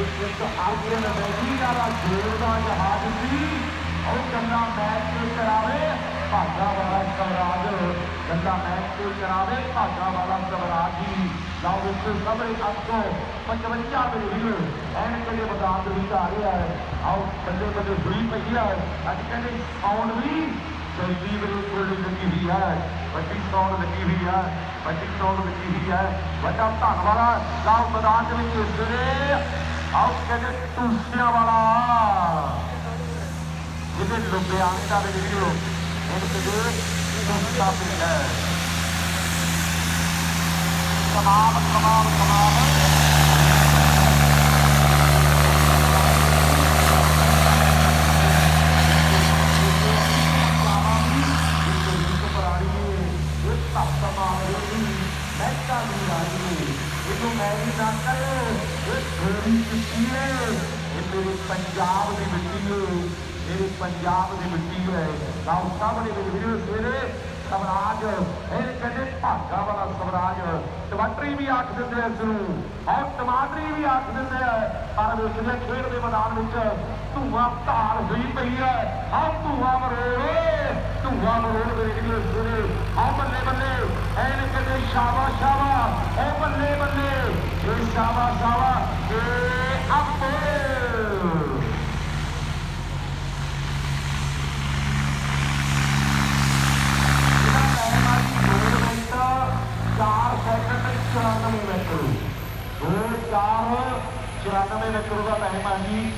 ਇੱਕ ਆਰਗਨ ਬੈਠੀਗਾ ਦਾ ਜੋਰ ਦਾ ਜਹਾਜ਼ ਸੀ ਉਹ ਕੰਨਾ ਮੈਚ ਤੇ ਕਰਾਵੇ ਭਾਗਾ ਵਾਲਾ ਸਵਰਾਜ ਕੰਨਾ ਮੈਚ ਤੇ ਕਰਾਵੇ ਭਾਗਾ ਵਾਲਾ ਸਵਰਾਜ ਜੀ ਲਓ ਇਸ ਸਭਰੇ ਅੱਗੋਂ 55 ਦੇ ਵੀਰ ਐਨ ਕਿਹੜੇ ਮੈਦਾਨ ਦੇ ਵਿੱਚ ਆ ਰਿਹਾ ਹੈ ਆਓ ਬੱਲੇ ਬੱਲੇ ਹੋਈ ਪਈ ਹੈ ਅੱਜ ਕਹਿੰਦੇ ਸਾਊਂਡ ਵੀ ਜਲਦੀ ਬਿਲਕੁਲ ਲੱਗੀ ਹੋਈ ਹੈ ਵੱਡੀ ਸਾਊਂਡ ਲੱਗੀ ਹੋਈ ਹੈ ਵੱਡੀ ਸਾਊਂਡ ਲੱਗੀ ਹੋਈ ਹੈ ਵੱਡਾ ਧੰਨ ਵਾਲਾ ਲਓ ਮੈਦਾਨ ਦੇ ਵਿੱਚ ਇਸ ਵੇਲੇ ਆਓ ਕਹਿੰਦੇ ਟੂਸਿਆਂ ਵਾਲਾ ਜਿਹਦੇ ਲੁਧਿਆਣੇ ਦਾ ਵੀ ਵੀਡੀਓ ਇਹ ਕਿਹਦੇ ਟੂਸਾ ਪਿੰਡ ਹੈ ਤਮਾਮ ਤਮਾਮ ਤਮਾਮ ਪੰਜਾਬ ਦੀ ਮਿੱਟੀ ਹੈ ਇਹ ਪੰਜਾਬ ਦੀ ਮਿੱਟੀ ਹੈ। ਲਾਓ ਸਾਹਮਣੇ ਮੇਰੇ ਵੀਡੀਓ ਸਵੇਰੇ ਸਵਰਾਜ ਇਹ ਕਹਿੰਦੇ ਭਾਗਾ ਵਾਲਾ ਸਵਰਾਜ। ਟਮਾਟਰੀ ਵੀ ਆਖ ਦਿੰਦੇ ਇਸ ਨੂੰ। ਔਰ ਟਮਾਟਰੀ ਵੀ ਆਖ ਦਿੰਦੇ ਆ। ਪਰ ਉਸ ਦੇ ਖੇਡ ਦੇ ਮੈਦਾਨ ਵਿੱਚ ਧੂਆ ਧਾਰ ਹੋਈ ਪਈ ਹੈ। ਆ ਧੂਆ ਮਰੋੜ ਧੂਆ ਮਰੋੜ ਮੇਰੇ ਵੀਡੀਓ ਸਵੇਰੇ। ਆ ਬੱਲੇ ਬੱਲੇ, ਐਨ ਕਹਿੰਦੇ ਸ਼ਾਬਾ ਸ਼ਾਬਾ ਉਹ ਬੱਲੇ ਬੱਲੇ। ਇਹ ਸ਼ਾਬਾ ਸ਼ਾਬਾ ਇਹ ਆਪੇ ਚਾਰ ਸੈਕਿੰਡ 94 ਮੀਟਰ ਦੋ ਚਾਰ 94 ਮੀਟਰ ਦਾ ਟਾਈਮ ਆ ਜੀ